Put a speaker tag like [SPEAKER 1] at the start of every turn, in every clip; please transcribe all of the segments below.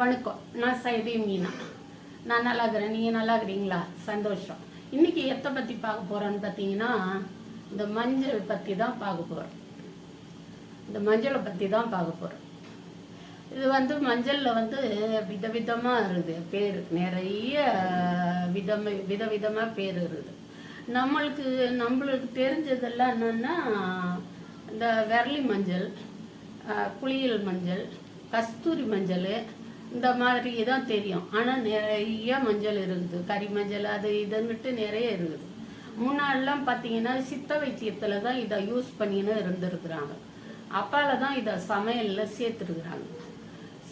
[SPEAKER 1] வணக்கம். நான் சைதி மீனா. நான் நல்லா இருக்கிறேன். நீங்கள் நல்லா இருக்கிறீங்களா? சந்தோஷம். இன்னைக்கு எத்தை பற்றி பார்க்க போகிறோன்னு பார்த்தீங்கன்னா இந்த மஞ்சள் பற்றி தான் பார்க்க போகிறோம் இந்த மஞ்சளை பற்றி தான் பார்க்க போகிறோம் இது வந்து மஞ்சளில் வந்து விதவிதமாக இருக்குது பேர். நிறைய விதம் விதவிதமாக பேர் இருக்குது. நம்மளுக்கு நம்மளுக்கு தெரிஞ்சதெல்லாம் என்னென்னா இந்த விரலி மஞ்சள் குளியல் மஞ்சள் கஸ்தூரி மஞ்சள் இந்த மாதிரி தான் தெரியும். ஆனால் நிறைய மஞ்சள் இருக்குது. கறி மஞ்சள் அது இதுன்னுட்டு நிறைய இருக்குது. முன்னாடிலாம் பார்த்தீங்கன்னா சித்த வைத்தியத்தில் தான் இதை யூஸ் பண்ணின்னு இருந்திருக்கிறாங்க. அப்பால தான் இதை சமையலில் சேர்த்துருக்குறாங்க.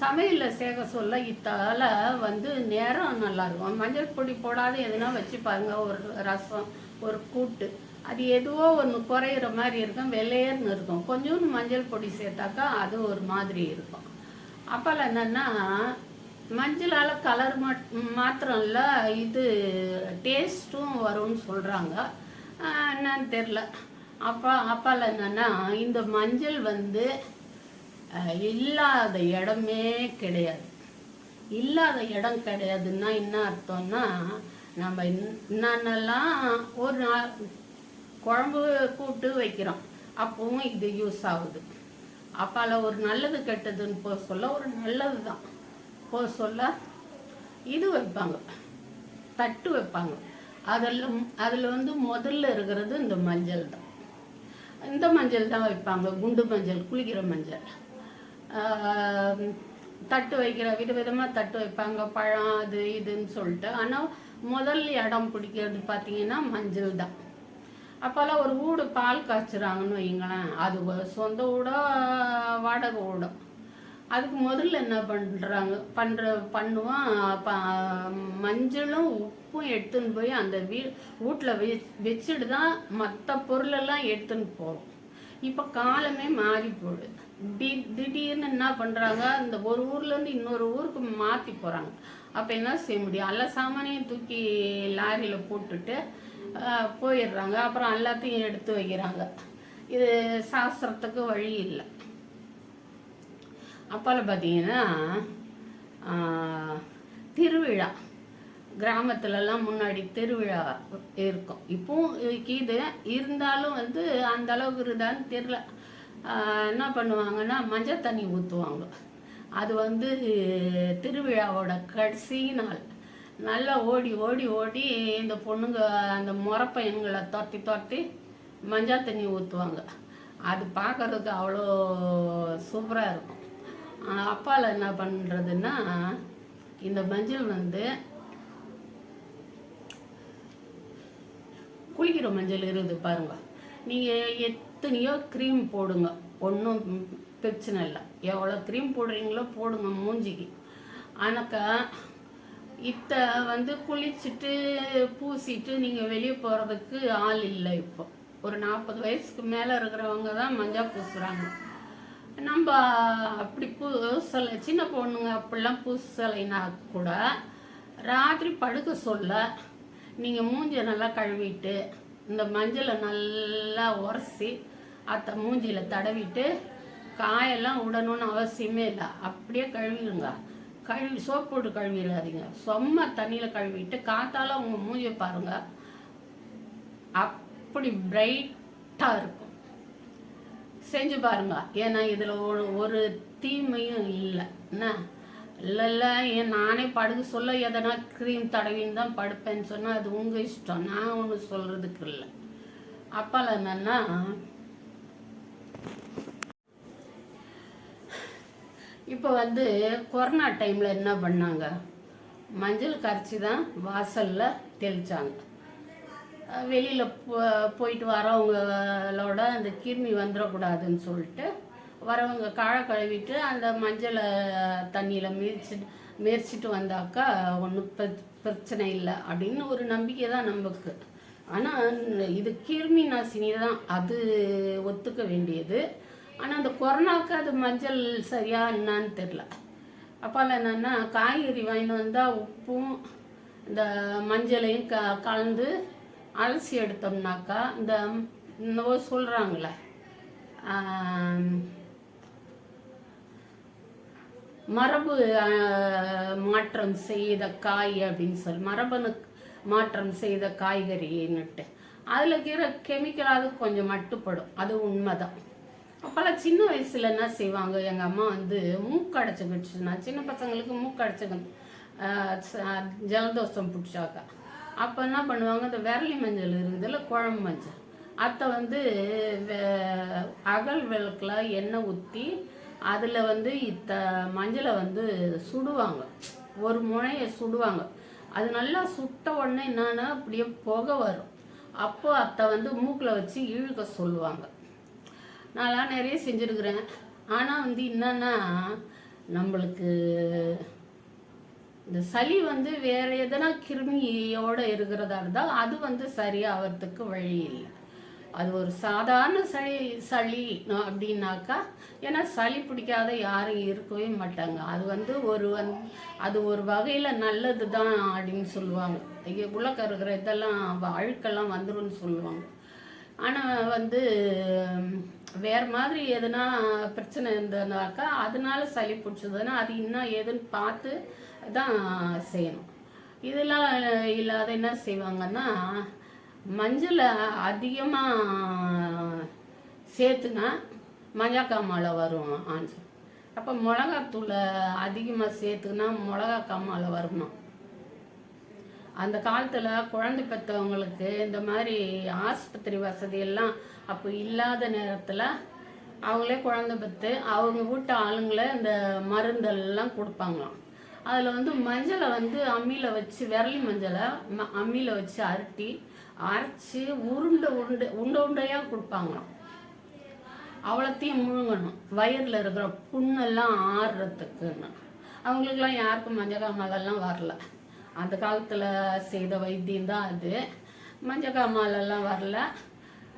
[SPEAKER 1] சமையலில் சேர்க்க சொல்ல இத்தால வந்து நேரம் நல்லாயிருக்கும் மஞ்சள் பொடி போடாத எதுனா வச்சு பாருங்க. ஒரு ரசம் ஒரு கூட்டு. அது எதுவோ ஒன்று குறையிற மாதிரி இருக்கும். வெள்ளையர்னு இருக்கும். கொஞ்சோண்டு மஞ்சள் பொடி சேர்த்தாக்கா அது ஒரு மாதிரி இருக்கும். அப்போல்லாம் என்னன்னா மஞ்சளால் கலர் மாத்திரம் இல்லை இது டேஸ்ட்டும் வரும்னு சொல்கிறாங்க என்னன்னு தெரில அப்பா அப்பால் என்னன்னா இந்த மஞ்சள் வந்து இல்லாத இடமே கிடையாது. இல்லாத இடம் கிடையாதுன்னா என்ன அர்த்தம்னா நம்ம என்னென்னலாம் ஒரு நாள் குழம்பு கூட்டு வைக்கிறோம் அப்பவும் இது யூஸ் ஆகுது. அப்பால ஒரு நல்லது கெட்டதுன்னு போக சொல்ல ஒரு நல்லது தான் போக சொல்ல இது வைப்பாங்க. தட்டு வைப்பாங்க. அதில் அதில் வந்து முதல்ல இருக்கிறது இந்த மஞ்சள் தான். இந்த மஞ்சள் தான் வைப்பாங்க. குண்டு மஞ்சள் குளிக்கிற மஞ்சள். தட்டு வைக்கிற விதவிதமாக தட்டு வைப்பாங்க. பழம் அது இதுன்னு சொல்லிட்டு. ஆனால் முதல் இடம் பிடிக்கிறது பார்த்தீங்கன்னா மஞ்சள் தான். அப்போல்லாம் ஒரு வீடு பால் காய்ச்சுறாங்கன்னு வைங்களேன் அது சொந்த வீடோ வாடகை வீடோ அதுக்கு முதல்ல என்ன பண்ணுறாங்க பண்ணுற பண்ணுவோம் ப மஞ்சளும் உப்பும் எடுத்துன்னு போய் அந்த வீ வீட்டில் வெ வச்சுட்டு தான் மற்ற பொருளெல்லாம் எடுத்துன்னு போகிறோம் இப்போ காலமே மாறி போகுது. தி திடீர்னு என்ன பண்ணுறாங்க இந்த ஒரு ஊர்லேருந்து இன்னொரு ஊருக்கு மாற்றி போகிறாங்க அப்போ என்ன செய்ய முடியும்? எல்லா சாமானையும் தூக்கி லாரியில் போட்டுட்டு போயிடுறாங்க. அப்புறம் எல்லாத்தையும் எடுத்து வைக்கிறாங்க. இது சாஸ்திரத்துக்கு வழி இல்லை. அப்போல்லாம் பார்த்தீங்கன்னா திருவிழா. கிராமத்துலலாம் முன்னாடி திருவிழா இருக்கும். இப்போவும் இது இருந்தாலும் வந்து அந்த அளவுக்கு இருந்தான்னு தெரில என்ன பண்ணுவாங்கன்னா மஞ்சள் தண்ணி ஊற்றுவாங்க அது வந்து திருவிழாவோட கடைசி நாள். நல்லா ஓடி ஓடி ஓடி இந்த பொண்ணுங்க அந்த முறப்பையன்களை துரத்தி துரத்தி மஞ்சள் தண்ணி ஊற்றுவாங்க அது பார்க்கறதுக்கு அவ்வளோ சூப்பராக இருக்கும். ஆஹ் என்ன பண்ணுறதுன்னா இந்த மஞ்சள் வந்து குளிக்கிற மஞ்சள் இருக்குது பாருங்க. நீங்கள் எத்தனையோ க்ரீம் போடுங்க. ஒன்றும் பிரச்சனை இல்லை. எவ்வளோ க்ரீம் போடுறீங்களோ போடுங்க மூஞ்சிக்கு. ஆனாக்கா இத்த வந்து குளிச்சுட்டு பூசிட்டு நீங்கள் வெளியே போகிறதுக்கு ஆள் இல்லை இப்போ. ஒரு நாற்பது வயசுக்கு மேலே இருக்கிறவங்க தான் மஞ்சள் பூசுகிறாங்க நம்ம அப்படி பூசலை சின்ன பொண்ணுங்க அப்படிலாம் பூசலைனா கூட ராத்திரி படுக்க சொல்ல நீங்கள் மூஞ்சியை நல்லா கழுவிட்டு இந்த மஞ்சளை நல்லா உரசி அத்தை மூஞ்சியில் தடவிட்டு காயெல்லாம் விடணும்னு அவசியமே இல்லை. அப்படியே கழுவிடுங்க. கழுவி சோப்பு போட்டு கழுவிடாதீங்க. சும்மா தண்ணியில் கழுவிட்டு காத்தால உங்கள் மூஞ்சியை பாருங்கள் அப்படி பிரைட்டாக இருக்கும். செஞ்சு பாருங்க. ஏன்னா இதில் ஒரு ஒரு தீமையும் இல்லை. என்ன? இல்லை இல்லை ஏன் நானே படுக்க சொல்ல எதனா க்ரீம் தடவின்னு தான் படுப்பேன்னு சொன்னால் அது உங்கள் இஷ்டம். நான் ஒன்று சொல்கிறதுக்கு இல்லை. அப்பால என்னன்னா இப்போ வந்து கொரோனா டைமில் என்ன பண்ணாங்க? மஞ்சள் கரைச்சி தான் வாசலில் தெளித்தாங்க வெளியில் போ போயிட்டு வரவங்களோட அந்த கிருமி வந்துடக்கூடாதுன்னு சொல்லிட்டு வரவங்க காழை கழுவிட்டு அந்த மஞ்சளை தண்ணியில் மிதிச்சு மிதிச்சிட்டு வந்தாக்கா ஒன்றும் பிரச்சனை இல்லை அப்படின்னு ஒரு நம்பிக்கை தான் நமக்கு. ஆனால் இது கிருமி நாசினி தான் அது ஒத்துக்க வேண்டியது. ஆனால் அந்த கொரோனாவுக்கு அது மஞ்சள் சரியா என்னான்னு தெரில அப்பால என்னென்னா காய்கறி வாங்கிட்டு வந்தால் உப்பும் இந்த மஞ்சளையும் க கலந்து அலசி எடுத்தோம்னாக்கா இந்த என்னவோ சொல்கிறாங்களே மரபு மாற்றம் செய்த காய் அப்படின்னு சொல்லி மரபணு மாற்றம் செய்த காய்கறின்னுட்டு. அதில் இருக்கிற கெமிக்கல் அது கொஞ்சம் மட்டுப்படும். அது உண்மைதான். அப்போல்லாம் சின்ன வயசுல என்ன செய்வாங்க. எங்கள் அம்மா வந்து மூக்கடைச்சிக்கிடுச்சுன்னா சின்ன பசங்களுக்கு மூக்கடைச்சிக்க ஜலதோஷம் பிடிச்சாக்கா. அப்போ என்ன பண்ணுவாங்க? இந்த விரலி மஞ்சள் இருக்குதுல்ல குழம்பு மஞ்சள். அதை வந்து அகல் விளக்குல எண்ணெய் ஊற்றி அதில் வந்து இத்த மஞ்சளை வந்து சுடுவாங்க. ஒரு முனையை சுடுவாங்க. அது நல்லா சுட்ட உடனே என்னன்னா அப்படியே புகை வரும். அப்போ அத்தை வந்து மூக்கில் வச்சு இழுக்க சொல்லுவாங்க. நான்லாம் நிறைய செஞ்சுருக்குறேன். ஆனால் வந்து என்னன்னா நம்மளுக்கு இந்த சளி வந்து வேற எதனா கிருமியோட இருக்கிறதா இருந்தால் அது வந்து சரியாகிறதுக்கு வழி இல்லை. அது ஒரு சாதாரண சளி சளி அப்படின்னாக்கா ஏன்னா சளி பிடிக்காத யாரும் இருக்கவே மாட்டாங்க. அது வந்து ஒரு வந் அது ஒரு வகையில் நல்லது தான் அப்படின்னு சொல்லுவாங்க. உள்ளக்க இருக்கிற இதெல்லாம் அழுக்கெல்லாம் வந்துடும் சொல்லுவாங்க. ஆனால் வந்து வேறு வேற மாதிரி எதுனா பிரச்சனை இருந்ததுனாக்கா அதனால சளி பிடிச்சதுன்னா அது இன்னும் ஏதுன்னு பார்த்து தான் செய்யணும். இதெல்லாம் இல்லாத என்ன செய்வாங்கன்னா மஞ்சளை அதிகமாக சேர்த்துனா மஞ்சக்காமலை வரும் ஆன்சர். அப்போ மிளகாத்தூளை அதிகமாக சேர்த்துனா மிளகா மாலை வருமா? அந்த காலத்தில் குழந்தை பெற்றவங்களுக்கு இந்த மாதிரி ஆஸ்பத்திரி வசதி எல்லாம் அப்போ இல்லாத நேரத்தில் அவங்களே குழந்தை பெற்று அவங்க வீட்டு ஆளுங்களே இந்த மருந்தெல்லாம் கொடுப்பாங்களாம். அதில் வந்து மஞ்சளை வந்து அம்மியில் வச்சு விரலி மஞ்சளை ம அம்மியில் வச்சு அரட்டி அரைச்சி உருண்டை உருண்டை உண்டை உண்டையாக கொடுப்பாங்களாம். அவ்வளோத்தையும் முழுங்கணும். வயிறில் இருக்கிற புண்ணெல்லாம் ஆறுறதுக்குன்னு. அவங்களுக்கெல்லாம் யாருக்கும் மஞ்சள் காமாலெல்லாம் வரல. அந்த காலத்தில் செய்த வைத்தியம் தான் அது. மஞ்சள் காமாலெல்லாம் வரல.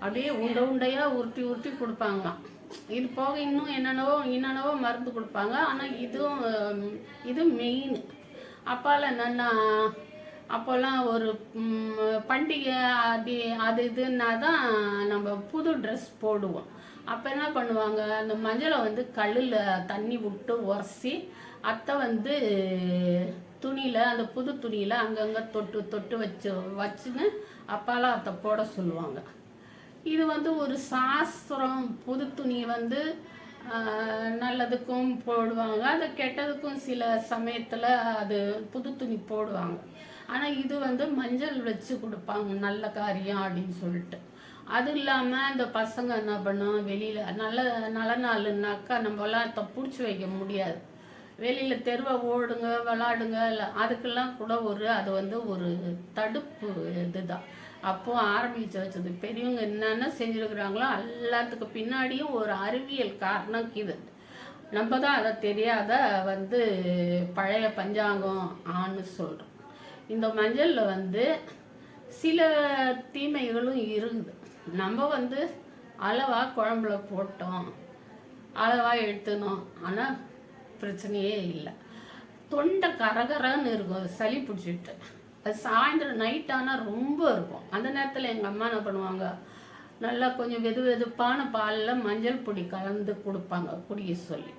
[SPEAKER 1] அப்படியே உண்டை உண்டையாக உருட்டி உருட்டி கொடுப்பாங்களாம் இது போக இன்னும் என்னென்னவோ என்னென்னவோ மருந்து கொடுப்பாங்க. ஆனால் இதுவும் இது மெயின் அப்பால என்னென்னா அப்போல்லாம் ஒரு பண்டிகை அது அது இதுன்னா தான் நம்ம புது ட்ரெஸ் போடுவோம். அப்போ என்ன பண்ணுவாங்க? அந்த மஞ்சளை வந்து கல்லில் தண்ணி விட்டு உரசி அத்தை வந்து துணியில் அந்த புது துணியில் அங்கங்கே தொட்டு தொட்டு வச்சு வச்சுன்னு அப்பாலாம் அத்தை போட சொல்லுவாங்க. இது வந்து ஒரு சாஸ்திரம் புது துணி வந்து நல்லதுக்கும் போடுவாங்க. அது கெட்டதுக்கும் சில சமயத்தில் அது புது துணி போடுவாங்க. ஆனால் இது வந்து மஞ்சள் வச்சு கொடுப்பாங்க நல்ல காரியம் அப்படின்னு சொல்லிட்டு. அது இல்லாமல் இந்த பசங்க என்ன பண்ணும் வெளியில் நல்ல நல்ல நாளுன்னாக்கா நம்மளாம் அதை பிடிச்சி வைக்க முடியாது. வெளியில் தெருவை ஓடுங்க விளாடுங்க இல்லை அதுக்கெல்லாம் கூட ஒரு அது வந்து ஒரு தடுப்பு இதுதான். அப்போ ஆரம்பிச்சு வச்சது. பெரியவங்க என்னென்ன செஞ்சுருக்குறாங்களோ எல்லாத்துக்கு பின்னாடியும் ஒரு அறிவியல் காரணம் இது. நம்ம தான் அதை தெரியாத வந்து பழைய பஞ்சாங்கம் ஆன்னு சொல்கிறோம் இந்த மஞ்சளில் வந்து சில தீமைகளும் இருக்குது. நம்ம வந்து அளவாக குழம்புல போட்டோம் அளவாக எடுத்துனோம். ஆனால் பிரச்சனையே இல்லை. தொண்டை கரகரன்னு இருக்கும். சளி பிடிச்சிட்டு. அது சாயந்தரம் நைட் ஆனால் ரொம்ப இருக்கும். அந்த நேரத்தில் எங்கள் அம்மா என்ன பண்ணுவாங்க? நல்லா கொஞ்சம் வெது வெதுப்பான பாலில் மஞ்சள் பொடி கலந்து கொடுப்பாங்க. குடிக்க சொல்லி.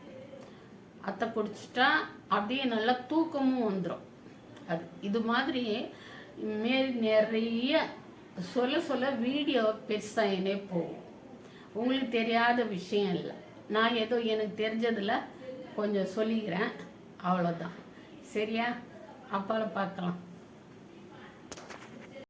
[SPEAKER 1] அத்தை குடிச்சிட்டா அப்படியே நல்லா தூக்கமும் வந்துடும் அது இது மாதிரி மாரி நிறைய சொல்ல சொல்ல வீடியோ பெருசாகினே போகும். உங்களுக்கு தெரியாத விஷயம் இல்லை. நான் ஏதோ எனக்கு தெரிஞ்சதில் கொஞ்சம் சொல்லிக்கிறேன். அவ்வளோதான் சரியா? அப்பால பார்க்கலாம்.